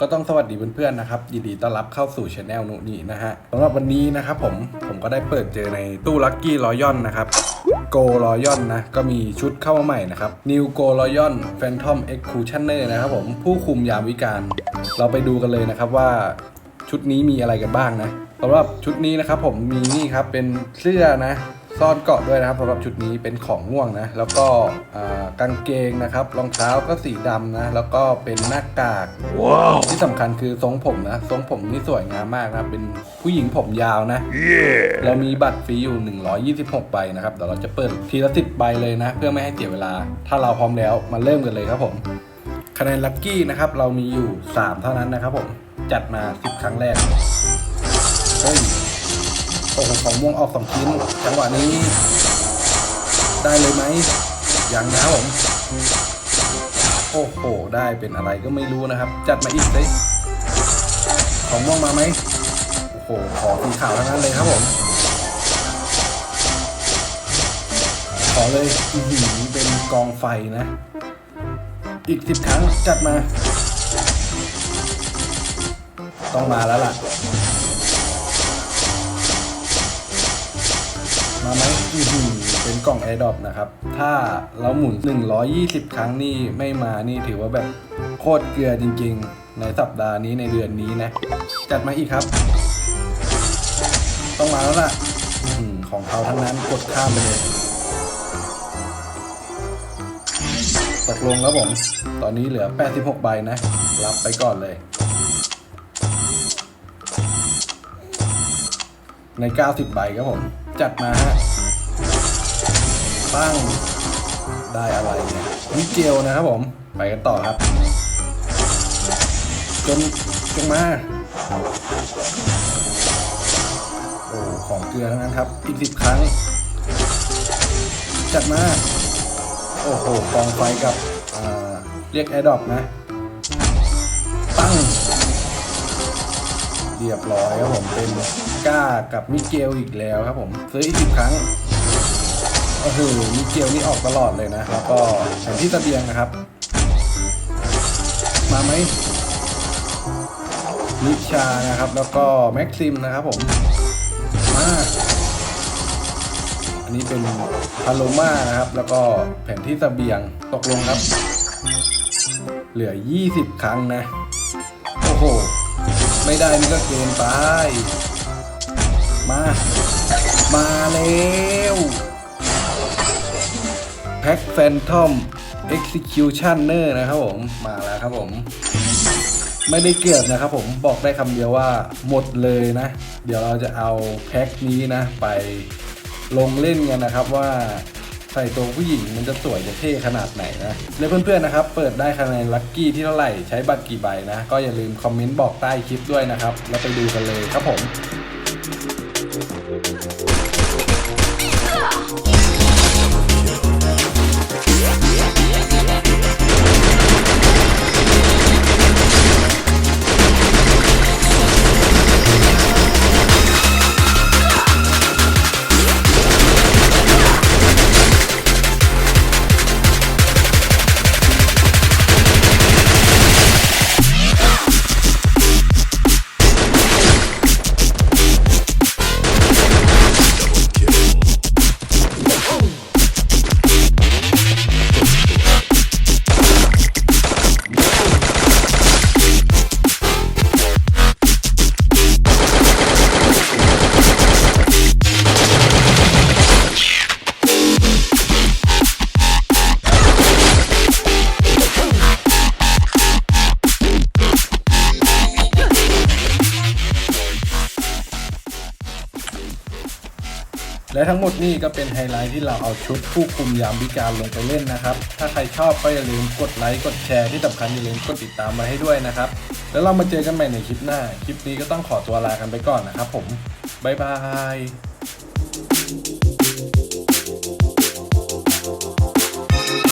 ก็ต้องสวัสดีเพื่อนๆนะครับ ยินดีต้อนรับเข้าสู่ช anel นุนี่นะฮะสำหรับวันนี้นะครับผมผมก็ได้เปิดเจอในตู้ลั c กี้รอยอนนะครับโกรอยอนนะ ก็มีชุดเข้ามาใหม่นะครับ New Go Royal Phantom e x c u t i o n e r นะครับผมผู้คุมยามวิการ เราไปดูกันเลยนะครับว่าชุดนี้มีอะไรกันบ้างนะสำหรับชุดนี้นะครับผมมีนี่ครับเป็นเสื้อนะ ซ่อนเกาะด้วยนะครับสำหรับชุดนี้เป็นของม่วงนะ แล้วก็อ่ากางเกงนะครับ รองเท้าก็สีดำนะ แล้วก็เป็นหน้ากากที่สำคัญคือทรงผมนะ ทรงผมนี่สวยงามมากนะ เป็นผู้หญิงผมยาวนะเรามีบัตรฟรีอยู่ 126 ใบนะครับ เดี๋ยวเราจะเปิดทีละสิบใบเลยนะ เพื่อไม่ให้เสียเวลา ถ้าเราพร้อมแล้วมาเริ่มกันเลยครับผม คะแนนลัคกี้นะครับ เรามีอยู่ 3 เท่านั้นนะครับผม จัดมา 10 ครั้งแรกเฮ้ยโอ้โหของม่วงออกสองชิ้น จังหวะนี้ ได้เลยไหมอยังนะครับผมโอ้โห ได้เป็นอะไรก็ไม่รู้นะครับ จัดมาอีกเลยของม่วงมาไหมโอ้โห ขอสีขาวทั้งนั้นเลยครับผม ขอเลยอือหือเป็นกองไฟนะ อีกสิบครั้งจัดมา ต้องมาแล้วล่ะาไหมอือหือเป็นกล่องแอร์ดอปนะครับ ถ้าเราหมุน 120 ครั้งนี่ไม่มานี่ถือว่าแบบโคตรเกลือจริงๆ ในสัปดาห์นี้ในเดือนนี้นะ จัดมาอีกครับ ต้องมาแล้วล่ะอของเขาทั้งนั้นกดข้ามไปเลยตกลงแล้วผม ตอนนี้เหลือ 86 ใบนะ รับไปก่อนเลย ใน 90 ใบครับผม จัดมาฮะตั้งได้อะไรเนี่ยมิเกลนะครับผม ไปกันต่อครับ จนจงมาโอ้ของเกลือทั้งนั้นครับ อีกสิบครั้ง จัดมา โอ้โหกองไฟกับเรียกแอร์ดรอปนะ ตั้ง เรียบร้อยครับผมเป็นก้ากับมิเกลอีกแล้วครับผมซื้ออีกสิบครั้งโอ้โหมิเกลนี่ออกตลอดเลยนะแล้วก็แผนที่ตะเบียงนะครับ มาไหมนิชานะครับ แล้วก็แม็กซิมนะครับผมมาอันนี้เป็นพาโลมานะครับ แล้วก็แผนที่ตะเบียงตกลงครับ เหลือ 20 ครั้งนะ ไม่ได้นี่ก็เกินไป มา มาแล้วแพ็คแฟนทอม Executioner นะครับผม มาแล้วครับผม ไม่ได้เกือบนะครับผมบอกได้คำเดียวว่าหมดเลยนะ เดี๋ยวเราจะเอาแพ็คนี้นะ ไปลงเล่นกันนะครับว่า ใส่ตัวผู้หญิงมันจะสวยจะเท่ขนาดไหนนะและเพื่อนๆนะครับ เปิดได้คะแนนลัคกี้ที่เท่าไหร่ใช้บัตรกี่ใบนะ ก็อย่าลืมคอมเมนต์บอกใต้คลิปด้วยนะครับ แล้วไปดูกันเลยครับผม และทั้งหมดนี่ก็เป็นไฮไลท์ที่เราเอาชุดผู้คุมยามวิการลงไปเล่นนะครับ ถ้าใครชอบก็อย่าลืมกดไลค์กดแชร์ที่สำคัญอย่าลืมกดติดตามมาให้ด้วยนะครับ แล้วเรามาเจอกันใหม่ในคลิปหน้า คลิปนี้ก็ต้องขอตัวลากันไปก่อนนะครับผมบ๊ายบาย